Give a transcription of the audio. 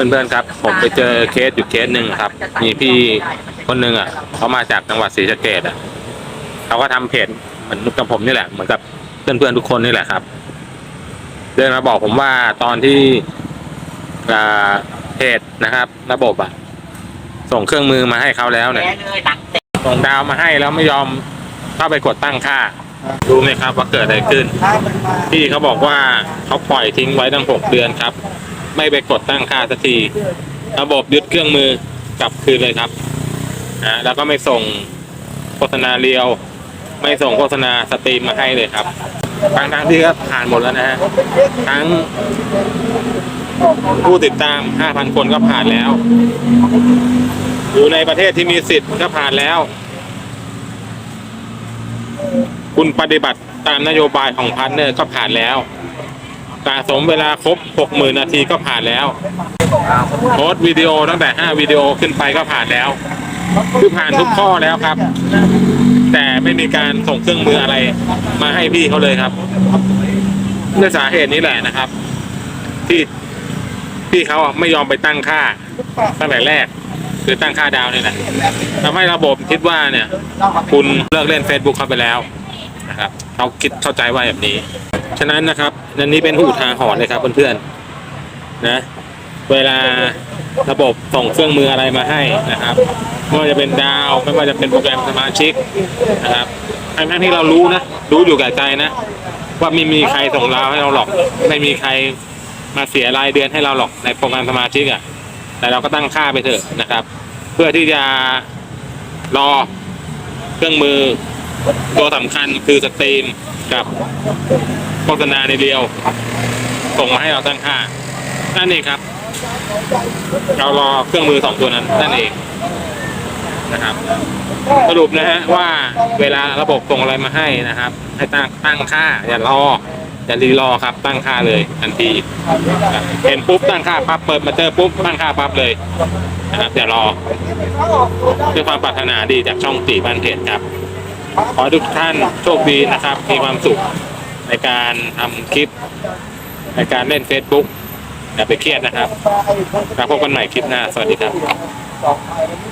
เพื่อนๆครับ ผมไปเจอเคสอยู่เคสหนึ่งครับ มีพี่คนหนึ่งอะเขามาจากจังหวัดศรีสะเกดอะเขาก็ทำเพจเหมือนกับผมนี่แหละเหมือนกับเพื่อนๆทุกคนนี่แหละครับ เดินมาบอกผมว่าตอนที่อ่าเพจนะครับ ระบบอะ ส่งเครื่องมือมาให้เขาแล้วเนี่ยส่งดาวมาให้แล้วไม่ยอมเข้าไปกดตั้งค่ารู้ไหมครับว่าเกิดอะไรขึ้น พี่เขาบอกว่าเขาปล่อยทิ้งไว้ตั้งหกเดือนครับ ไม่ไปกดตั้งค่าสักทีระบบยึดเครื่องมือกลับคืนเลยครับนะแล้วก็ไม่ส่งโฆษณาเรียว ไม่ส่งโฆษณาสตรีมมาให้เลยครับทางทางที่ก็ผ่านหมดแล้วนะฮะทั้งผู้ติดตาม 5,000 คนก็ผ่านแล้ว อยู่ในประเทศที่มีสิทธิ์ก็ผ่านแล้ว คุณปฏิบัติตามนโยบายของพาร์ทเนอร์ก็ผ่านแล้ว สะสมเวลาครบ 60,000 นาทีก็ผ่านแล้วโพสวิดีโอตั้งแต่ 5 วิดีโอขึ้นไปก็ผ่านแล้ว คือผ่านทุกข้อแล้วครับ แต่ไม่มีการส่งเครื่องมืออะไรมาให้พี่เขาเลยครับด้วยสาเหตุนี้แหละนะครับ ที่พี่เขาไม่ยอมไปตั้งค่าตั้งแต่แรก คือตั้งค่าดาวนี่แหละทำให้ระบบคิดว่าเนี่ย คุณเลิกเล่น Facebook เขาไปแล้ว นะครับเขาคิดเข้าใจว่าแบบนี้ ฉะนั้นนะครับนันนี้เป็นหูทางหอนเลยครับเพื่อนๆนะ เวลาระบบส่งเครื่องมืออะไรมาให้นะครับไม่ว่าจะเป็นดาวไม่ว่าจะเป็นโปรแกรมสมาชิกนะครับทั้งๆที่เรารู้นะรู้อยู่แก่ใจนะว่าไม่มีใครส่งดาให้เราหรอก ไม่มีใครมาเสียรายเดือนให้เราหรอกในโปรแกรมสมาชิกอะ แต่เราก็ตั้งค่าไปเถอะนะครับ เพื่อที่จะรอเครื่องมือ ตัวสำคัญคือสตรีมกับโฆษณาในเดียว ส่งมาให้เราตั้งค่า นั่นเองครับ เรารอเครื่องมือสองตัวนั้น นั่นเองนะครับ สรุปนะฮะว่าเวลาระบบส่งอะไรมาให้นะครับ ให้ตั้งตั้งค่า อย่ารออย่ารีรอครับ ตั้งค่าเลยทันทีเห็นปุ๊บตั้งค่าปั๊บเปิดมาเจอปุ๊บตั้งค่าปั๊บเลยนะครับอย่ารอด้วยความปรารถนาดีจากช่องตีบ้านเพจครับ ขอทุกท่านโชคดีนะครับ มีความสุขในการทำคลิป ในการเล่น Facebook อย่าไปเครียดนะครับแล้วพบกันใหม่คลิปหน้า สวัสดีครับ